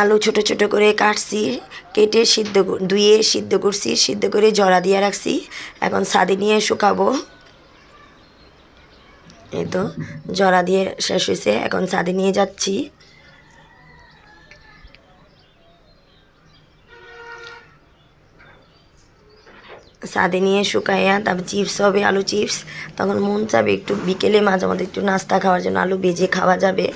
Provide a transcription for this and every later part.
আলু ছোট ছোট করে কাটছি, কেটে সিদ্ধ ধুয়ে সিদ্ধ করছি, সিদ্ধ করে জড়া দিয়ে রাখছি, এখন ছাদে নিয়ে শুকাবো। এই তো জড়া দিয়ে শেষ হয়েছে, এখন ছাদে নিয়ে যাচ্ছি। ছাদে নিয়ে শুকাইয়া তারপর চিপস হবে, আলু চিপস। তখন মন চাবে একটু বিকেলে মাঝে মধ্যে একটু নাস্তা খাওয়ার জন্য আলু ভেজে খাওয়া যাবে।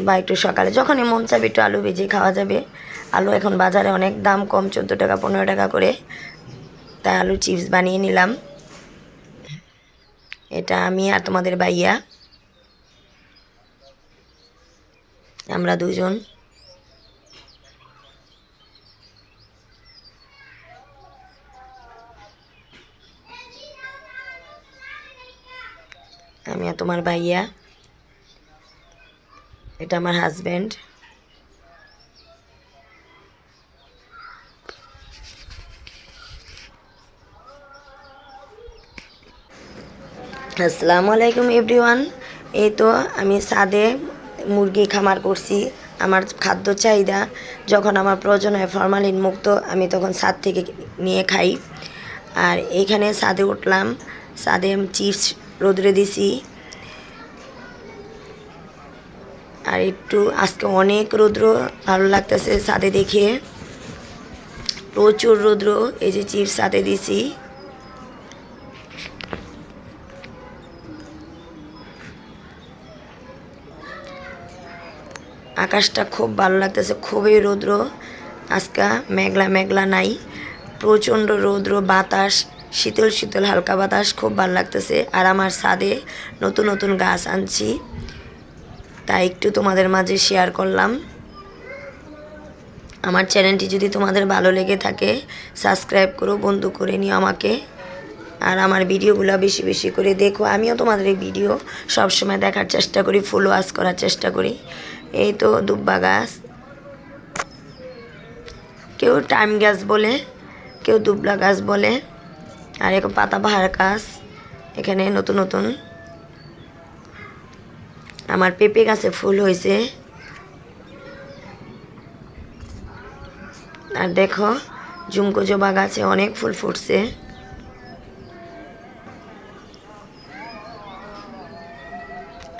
বা একটু সকালে। যখনই মন চাবে একটু আলু ভেজে খাওয়া যাবে। আলু এখন বাজারে অনেক দাম কম, চোদ্দ টাকা, পনেরো টাকা করে। তাই আলু চিপস বানিয়ে নিলাম। এটা আমি আর তোমাদের ভাইয়া। আমরা দুজন। আমি আর তোমার ভাইয়া। এটা আমার হাজব্যান্ড আসসালামু আলাইকুম এভরিওয়ান। এই তো আমি সাদে মুরগি খামার করছি। আমার খাদ্য চাহিদা, যখন আমার প্রয়োজন হয় ফরমালিন মুক্ত, আমি তখন ছাদ থেকে নিয়ে খাই। আর এইখানে ছাদে উঠলাম ছাদে চিপস রোদরে দিছি। আর একটু আজকে অনেক রৌদ্র ভালো লাগতেছে ছাদে দেখে। প্রচুর রৌদ্র, এই যে চিপস সাথে দিছি। আকাশটা খুব ভালো লাগতেছে, খুবই রৌদ্র। আজকে মেঘলা মেঘলা নাই, প্রচণ্ড রৌদ্র, বাতাস, শীতল শীতল হালকা বাতাস, খুব ভালো লাগতেছে। আর আমার ছাদে নতুন নতুন গাছ আনছি। তাই একটু তোমাদের মাঝে শেয়ার করলাম। আমার চ্যানেলটি যদি তোমাদের ভালো লেগে থাকে সাবস্ক্রাইব করো, বন্ধু করে নিও আমাকে। আর আমার ভিডিওগুলো বেশি বেশি করে দেখো। আমিও তোমাদের এই ভিডিও সবসময় দেখার চেষ্টা করি ফুল ওয়াশ করার চেষ্টা করি। এই তো দুব্বা গাছ। কেউ টাইম গাছ বলে, কেউ দুবলা গাছ বলে। আর এক পাতাবাহার গাছ। এখানে নতুন নতুন আমার পেঁপে গাছে ফুল হয়েছে। আর দেখো ঝুমকো জবা গাছে অনেক ফুল ফুটছে।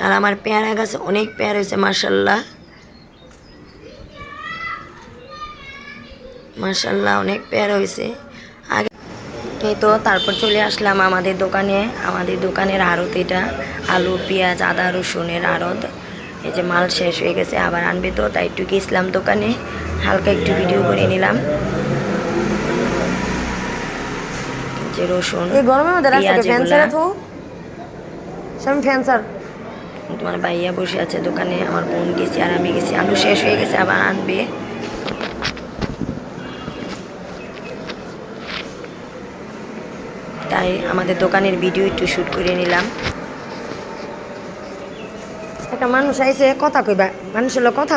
আর আমার পেয়ারা গাছে অনেক পেয়ারা হয়েছে মার্শাল্লাহ মার্শাল্লাহ অনেক পেয়ারা হয়েছে। আগে তো, তারপর চলে আসলাম আমাদের দোকানে। আমাদের দোকানের আড়ত এটা আলু পেঁয়াজ আদা রসুনের আড়ত। এই যে মাল শেষ হয়ে গেছে আবার আনবে তো তাই একটু গেছিলাম দোকানে হালকা একটু ভিডিও করে নিলাম। যে রসুন তোমার ভাইয়া বসে আছে দোকানে আমার বোন গেছি আর আমি গেছি। আলু শেষ হয়ে গেছে আবার আনবে। তাই আমাদের দোকানের ভিডিও একটু শ্যুট করে নিলাম। একটা মানুষ আইসে কথা কইবা। মানুষের লোক কথা